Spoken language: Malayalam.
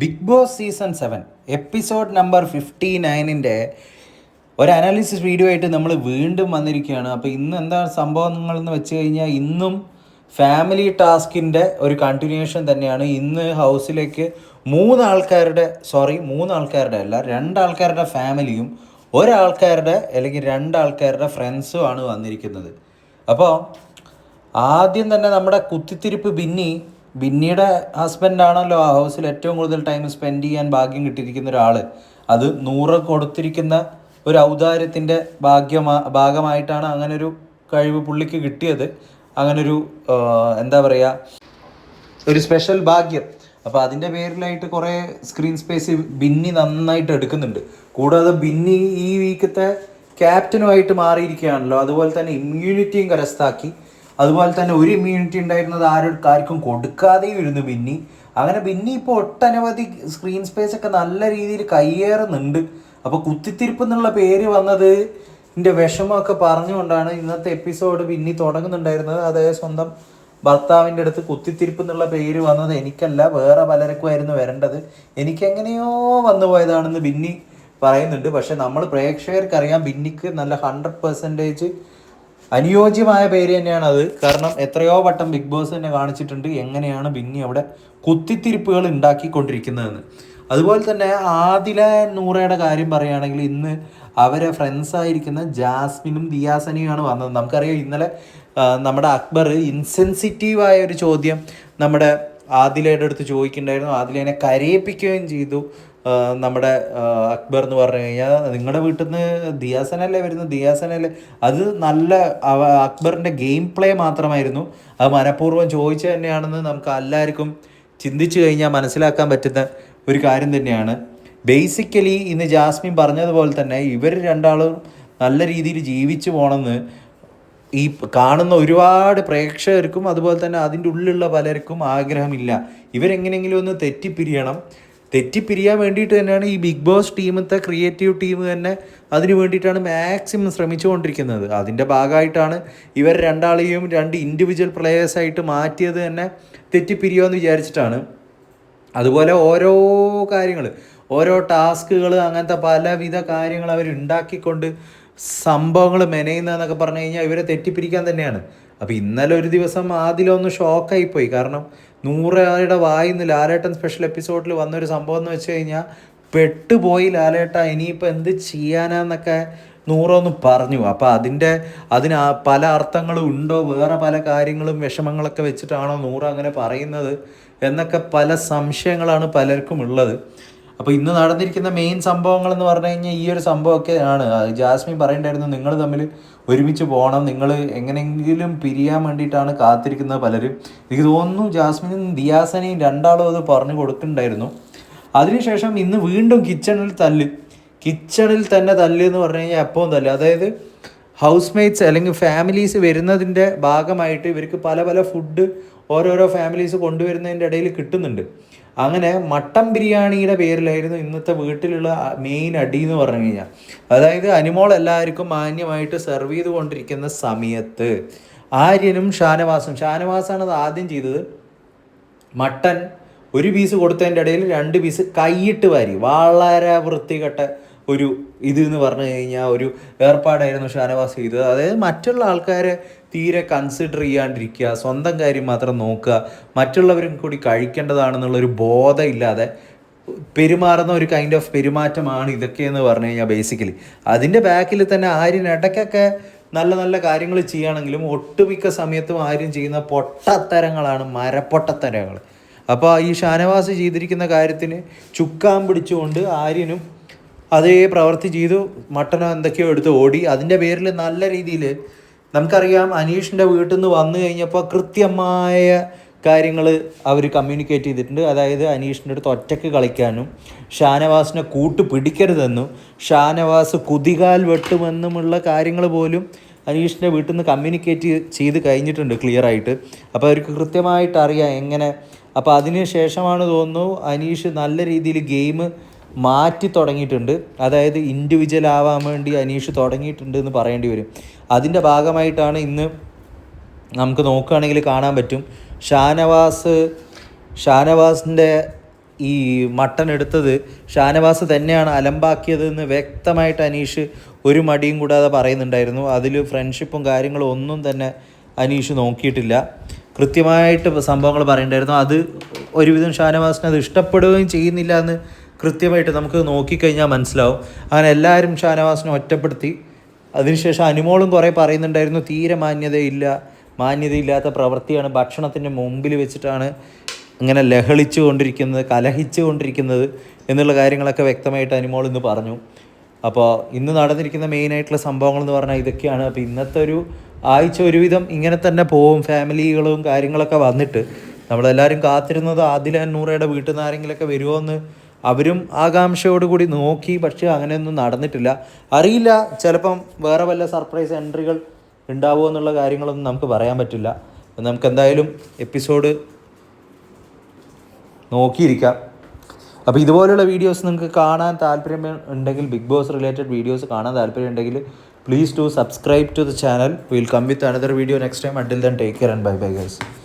Bigg Boss season seven episode number fifty നയനിന്റെ ഒരു അനാലിസിസ് വീഡിയോ ആയിട്ട് നമ്മൾ വീണ്ടും വന്നിരിക്കുകയാണ്. അപ്പോൾ ഇന്ന് എന്താ സംഭവങ്ങൾ എന്ന് വെച്ച് കഴിഞ്ഞാൽ ഇന്നും ഫാമിലി ടാസ്കിന്റെ ഒരു കണ്ടിന്യൂഷൻ തന്നെയാണ്. ഇന്ന് ഹൗസിലേക്ക് മൂന്ന് ആൾക്കാരുടെ സോറി മൂന്ന് ആൾക്കാരുടെ അല്ല രണ്ടാൾക്കാരുടെ ഫാമിലിയും ഒരാൾക്കാരുടെ അല്ലെങ്കിൽ രണ്ടാൾക്കാരുടെ ഫ്രണ്ട്സും ആണ് വന്നിരിക്കുന്നത്. അപ്പോൾ ആദ്യം തന്നെ നമ്മുടെ കുത്തിത്തിരിപ്പ് ബിന്നി ബിന്നിയുടെ ഹസ്ബൻഡാണല്ലോ ആ ഹൗസിൽ ഏറ്റവും കൂടുതൽ ടൈം സ്പെൻഡ് ചെയ്യാൻ ഭാഗ്യം കിട്ടിയിരിക്കുന്ന ഒരാൾ അത് നൂറ് കൊടുത്തിരിക്കുന്ന ഒരു ഔദാര്യത്തിന്റെ ഭാഗ്യമാ ഭാഗമായിട്ടാണ് അങ്ങനൊരു കഴിവ് പുള്ളിക്ക് കിട്ടിയത്. അങ്ങനൊരു എന്താ പറയുക ഒരു സ്പെഷ്യൽ ഭാഗ്യം. അപ്പോൾ അതിന്റെ പേരിലായിട്ട് കുറേ സ്ക്രീൻ സ്പേസ് ബിന്നി നന്നായിട്ട് എടുക്കുന്നുണ്ട്. കൂടാതെ ബിന്നി ഈ വീക്കത്തെ ക്യാപ്റ്റനുമായിട്ട് മാറിയിരിക്കുകയാണല്ലോ. അതുപോലെ തന്നെ ഇമ്മ്യൂണിറ്റിയും കരസ്ഥാക്കി. അതുപോലെ തന്നെ ഒരു ഇമ്മ്യൂണിറ്റി ഉണ്ടായിരുന്നത് ആർക്കും കൊടുക്കാതെയും ഇരുന്നു ബിന്നി. അങ്ങനെ ബിന്നി ഇപ്പോൾ ഒട്ടനവധി സ്ക്രീൻ സ്പേസ് ഒക്കെ നല്ല രീതിയിൽ കയ്യേറുന്നുണ്ട്. അപ്പോൾ കുത്തിത്തിരിപ്പ് എന്നുള്ള പേര് വന്നത് എന്റെ വിഷമമൊക്കെ പറഞ്ഞുകൊണ്ടാണ് ഇന്നത്തെ എപ്പിസോഡ് ബിന്നി തുടങ്ങുന്നുണ്ടായിരുന്നത്. അതായത് സ്വന്തം ഭർത്താവിന്റെ അടുത്ത് കുത്തിത്തിരിപ്പ് എന്നുള്ള പേര് വന്നത് എനിക്കല്ല വേറെ പലർക്കുമായിരുന്നു വരേണ്ടത്. എനിക്കെങ്ങനെയോ വന്നു പോയതാണെന്ന് ബിന്നി പറയുന്നുണ്ട്. പക്ഷെ നമ്മൾ പ്രേക്ഷകർക്കറിയാം ബിന്നിക്ക് നല്ല ഹൺഡ്രഡ് പെർസെന്റേജ് അനുയോജ്യമായ പേര് തന്നെയാണ് അത്. കാരണം എത്രയോ വട്ടം ബിഗ് ബോസ് തന്നെ കാണിച്ചിട്ടുണ്ട് എങ്ങനെയാണ് ബിങ്ങി അവിടെ കുത്തിത്തിരിപ്പുകൾ ഉണ്ടാക്കിക്കൊണ്ടിരിക്കുന്നതെന്ന്. അതുപോലെ തന്നെ ആദില നൂറയുടെ കാര്യം പറയുകയാണെങ്കിൽ ഇന്ന് അവരെ ഫ്രണ്ട്സ് ആയിരിക്കുന്ന ജാസ്മിനും ദിയാസനിയുമാണ് വന്നത്. നമുക്കറിയാം ഇന്നലെ നമ്മുടെ അക്ബർ ഇൻസെൻസിറ്റീവായ ഒരു ചോദ്യം നമ്മുടെ ആദിലയുടെ അടുത്ത് ചോദിക്കുന്നുണ്ടായിരുന്നു. ആദിലേനെ കരയിപ്പിക്കുകയും ചെയ്തു. നമ്മുടെ അക്ബർ എന്ന് പറഞ്ഞു കഴിഞ്ഞാൽ നിങ്ങളുടെ വീട്ടിൽ നിന്ന് ദിയാസനല്ലേ വരുന്നത്? ദിയാസനല്ലേ? അത് നല്ല അക്ബറിന്റെ ഗെയിം പ്ലേ മാത്രമായിരുന്നു. അത് മനഃപൂർവം ചോദിച്ചു തന്നെയാണെന്ന് നമുക്ക് എല്ലാവർക്കും ചിന്തിച്ചു കഴിഞ്ഞാൽ മനസ്സിലാക്കാൻ പറ്റുന്ന ഒരു കാര്യം തന്നെയാണ്. ബേസിക്കലി ഇന്ന് ജാസ്മിൻ പറഞ്ഞതുപോലെ തന്നെ ഇവർ രണ്ടാളും നല്ല രീതിയിൽ ജീവിച്ചു പോകണമെന്ന് ഈ കാണുന്ന ഒരുപാട് പ്രേക്ഷകർക്കും അതുപോലെ തന്നെ അതിന്റെ ഉള്ളിലുള്ള പലർക്കും ആഗ്രഹമില്ല. ഇവരെങ്ങനെയെങ്കിലും ഒന്ന് തെറ്റിപ്പിരിയണം. തെറ്റിപ്പിരിയാൻ വേണ്ടിയിട്ട് തന്നെയാണ് ഈ ബിഗ് ബോസ് ടീമത്തെ ക്രിയേറ്റീവ് ടീം തന്നെ അതിന് വേണ്ടിയിട്ടാണ് മാക്സിമം ശ്രമിച്ചുകൊണ്ടിരിക്കുന്നത്. അതിന്റെ ഭാഗമായിട്ടാണ് ഇവർ രണ്ടാളെയും രണ്ട് ഇൻഡിവിജ്വൽ പ്ലെയേഴ്സായിട്ട് മാറ്റിയത് തന്നെ തെറ്റിപ്പിരിയുമെന്ന് വിചാരിച്ചിട്ടാണ്. അതുപോലെ ഓരോ കാര്യങ്ങൾ ഓരോ ടാസ്കുകൾ അങ്ങനത്തെ പലവിധ കാര്യങ്ങൾ അവർ ഉണ്ടാക്കിക്കൊണ്ട് സംഭവങ്ങൾ മെനയുന്നതെന്നൊക്കെ പറഞ്ഞു കഴിഞ്ഞാൽ ഇവരെ തെറ്റിപ്പിരിക്കാൻ തന്നെയാണ്. അപ്പോൾ ഇന്നലെ ഒരു ദിവസം ആദ്യമൊന്ന് ഷോക്കായിപ്പോയി കാരണം നൂറയുടെ നിന്ന് ലാലേട്ടൻ സ്പെഷ്യൽ എപ്പിസോഡിൽ വന്നൊരു സംഭവം എന്ന് വെച്ച് കഴിഞ്ഞാൽ പെട്ടുപോയി ലാലേട്ട ഇനിയിപ്പോൾ എന്ത് ചെയ്യാനാന്നൊക്കെ നൂറൊന്ന് പറഞ്ഞു. അപ്പോൾ അതിന്റെ അതിന് പല അർത്ഥങ്ങളും ഉണ്ടോ? വേറെ പല കാര്യങ്ങളും വിഷമങ്ങളൊക്കെ വെച്ചിട്ടാണോ നൂറ് അങ്ങനെ പറയുന്നത് എന്നൊക്കെ പല സംശയങ്ങളാണ് പലർക്കും ഉള്ളത്. അപ്പോൾ ഇന്ന് നടന്നിരിക്കുന്ന മെയിൻ സംഭവങ്ങൾ എന്ന് പറഞ്ഞു കഴിഞ്ഞാൽ ഈ ഒരു സംഭവമൊക്കെ ആണ് ജാസ്മിൻ പറയണ്ടായിരുന്നു നിങ്ങൾ തമ്മിൽ ഒരുമിച്ച് പോകണം. നിങ്ങൾ എങ്ങനെയെങ്കിലും പിരിയാൻ വേണ്ടിയിട്ടാണ് കാത്തിരിക്കുന്നത് പലരും. എനിക്ക് തോന്നുന്നു ജാസ്മിനും ദിയാസനെയും രണ്ടാളും അത് പറഞ്ഞു കൊടുക്കുന്നുണ്ടായിരുന്നു അതിനുശേഷം ഇന്ന് വീണ്ടും കിച്ചണിൽ തല്ല്. കിച്ചണിൽ തന്നെ തല്ല് എന്ന് പറഞ്ഞു കഴിഞ്ഞാൽ എപ്പോഴും തല്ല്. അതായത് ഹൗസ് മെയ്റ്റ്സ് അല്ലെങ്കിൽ ഫാമിലീസ് വരുന്നതിന്റെ ഭാഗമായിട്ട് ഇവർക്ക് പല പല ഫുഡ് ഓരോരോ ഫാമിലീസ് കൊണ്ടുവരുന്നതിന്റെ ഇടയിൽ കിട്ടുന്നുണ്ട്. അങ്ങനെ മട്ടൻ ബിരിയാണിയുടെ പേരിലായിരുന്നു ഇന്നത്തെ വീട്ടിലുള്ള മെയിൻ അടി എന്ന് പറഞ്ഞു കഴിഞ്ഞാൽ അതായത് അനിമോൾ എല്ലാവർക്കും മാന്യമായിട്ട് സെർവ് ചെയ്തുകൊണ്ടിരിക്കുന്ന സമയത്ത് ആര്യനും ഷാനവാസും ഷാനവാസാണ് അത് ആദ്യം ചെയ്തത് മട്ടൻ ഒരു പീസ് കൊടുത്തതിന്റെ ഇടയിൽ രണ്ട് പീസ് കൈയിട്ട് വാരി വളരെ വൃത്തികെട്ട ഒരു ഇത് എന്ന് പറഞ്ഞു കഴിഞ്ഞാൽ ഒരു ഏർപ്പാടായിരുന്നു ഷാനവാസ് ചെയ്തത്. അതായത് മറ്റുള്ള ആൾക്കാരെ തീരെ കൺസിഡർ ചെയ്യാണ്ടിരിക്കുക സ്വന്തം കാര്യം മാത്രം നോക്കുക മറ്റുള്ളവരും കൂടി കഴിക്കേണ്ടതാണെന്നുള്ളൊരു ബോധം ഇല്ലാതെ പെരുമാറുന്ന ഒരു കൈൻഡ് ഓഫ് പെരുമാറ്റമാണ് ഇതൊക്കെ എന്ന് പറഞ്ഞു കഴിഞ്ഞാൽ ബേസിക്കലി അതിന്റെ ബാക്കിൽ തന്നെ ആര്യൻ ഇടയ്ക്കൊക്കെ നല്ല നല്ല കാര്യങ്ങൾ ചെയ്യുകയാണെങ്കിലും ഒട്ടുമിക്ക സമയത്തും ആര്യം ചെയ്യുന്ന പൊട്ടത്തരങ്ങളാണ് മരപ്പൊട്ടത്തരങ്ങൾ. അപ്പോൾ ഈ ഷാനവാസ് ചെയ്തിരിക്കുന്ന കാര്യത്തിന് ചുക്കാൻ പിടിച്ചുകൊണ്ട് ആര്യനും അതേ പ്രവൃത്തി ചെയ്തു. മട്ടനോ എന്തൊക്കെയോ എടുത്ത് ഓടി. അതിന്റെ പേരിൽ നല്ല രീതിയിൽ നമുക്കറിയാം അനീഷിന്റെ വീട്ടിൽ നിന്ന് വന്നു കഴിഞ്ഞപ്പോൾ കൃത്യമായ കാര്യങ്ങൾ അവർ കമ്മ്യൂണിക്കേറ്റ് ചെയ്തിട്ടുണ്ട്. അതായത് അനീഷിന്റെ അടുത്ത് ഒറ്റയ്ക്ക് കളിക്കാനും ഷാനവാസിനെ കൂട്ട് പിടിക്കരുതെന്നും ഷാനവാസ് കുതികാൽ വെട്ടുമെന്നുമുള്ള കാര്യങ്ങൾ പോലും അനീഷിന്റെ വീട്ടിൽ നിന്ന് കമ്മ്യൂണിക്കേറ്റ് ചെയ്ത് കഴിഞ്ഞിട്ടുണ്ട് ക്ലിയർ ആയിട്ട്. അപ്പോൾ അവർക്ക് കൃത്യമായിട്ട് അറിയാം എങ്ങനെ. അപ്പോൾ അതിന് ശേഷമാണ് തോന്നുന്നു അനീഷ് നല്ല രീതിയിൽ ഗെയിം മാറ്റി തുടങ്ങിയിട്ടുണ്ട്. അതായത് ഇൻഡിവിജ്വൽ ആവാൻ വേണ്ടി അനീഷ് തുടങ്ങിയിട്ടുണ്ട് എന്ന് പറയേണ്ടി വരും. അതിന്റെ ഭാഗമായിട്ടാണ് ഇന്ന് നമുക്ക് നോക്കുകയാണെങ്കിൽ കാണാൻ പറ്റും. ഷാനവാസ് ഷാനവാസിന്റെ ഈ മട്ടൺ എടുത്തത് ഷാനവാസ് തന്നെയാണ് അലമ്പാക്കിയതെന്ന് വ്യക്തമായിട്ട് അനീഷ് ഒരു മടിയും കൂടാതെ പറയുന്നുണ്ടായിരുന്നു. അതിൽ ഫ്രണ്ട്ഷിപ്പും കാര്യങ്ങളും ഒന്നും തന്നെ അനീഷ് നോക്കിയിട്ടില്ല. കൃത്യമായിട്ട് സംഭവങ്ങൾ പറയണ്ടായിരുന്നു അത് ഒരുവിധം ഷാനവാസിന് അത് ഇഷ്ടപ്പെടുകയും ചെയ്യുന്നില്ല എന്ന് കൃത്യമായിട്ട് നമുക്ക് നോക്കിക്കഴിഞ്ഞാൽ മനസ്സിലാവും. അങ്ങനെ എല്ലാവരും ഷാനവാസിനെ ഒറ്റപ്പെടുത്തി. അതിനുശേഷം അനുമോളും കുറേ പറയുന്നുണ്ടായിരുന്നു തീരെ മാന്യതയില്ല മാന്യതയില്ലാത്ത പ്രവൃത്തിയാണ്. ഭക്ഷണത്തിന്റെ മുമ്പിൽ വെച്ചിട്ടാണ് ഇങ്ങനെ ലഹളിച്ചു കൊണ്ടിരിക്കുന്നത് കലഹിച്ചു കൊണ്ടിരിക്കുന്നത് എന്നുള്ള കാര്യങ്ങളൊക്കെ വ്യക്തമായിട്ട് അനുമോൾ ഇന്ന് പറഞ്ഞു. അപ്പോൾ ഇന്ന് നടന്നിരിക്കുന്ന മെയിനായിട്ടുള്ള സംഭവങ്ങൾ എന്ന് പറഞ്ഞാൽ ഇതൊക്കെയാണ്. അപ്പോൾ ഇന്നത്തെ ഒരു ആഴ്ച ഒരുവിധം ഇങ്ങനെ തന്നെ പോവും ഫാമിലികളും കാര്യങ്ങളൊക്കെ വന്നിട്ട്. നമ്മളെല്ലാവരും കാത്തിരുന്നത് ആദില നൂറയുടെ വീട്ടിൽ നിന്ന് ആരെങ്കിലുമൊക്കെ വരുമോ എന്ന് അവരും ആകാംക്ഷയോടുകൂടി നോക്കി പക്ഷേ അങ്ങനെയൊന്നും നടന്നിട്ടില്ല. അറിയില്ല ചിലപ്പം വേറെ വല്ല സർപ്രൈസ് എൻട്രികൾ ഉണ്ടാവുമോ എന്നുള്ള കാര്യങ്ങളൊന്നും നമുക്ക് പറയാൻ പറ്റില്ല. നമുക്ക് എന്തായാലും എപ്പിസോഡ് നോക്കിയിരിക്കാം. അപ്പോൾ ഇതുപോലെയുള്ള വീഡിയോസ് നിങ്ങൾക്ക് കാണാൻ താല്പര്യം ഉണ്ടെങ്കിൽ ബിഗ് ബോസ് റിലേറ്റഡ് വീഡിയോസ് കാണാൻ താല്പര്യം ഉണ്ടെങ്കിൽ please to subscribe to the channel will come with another video next time until then take care and bye bye guys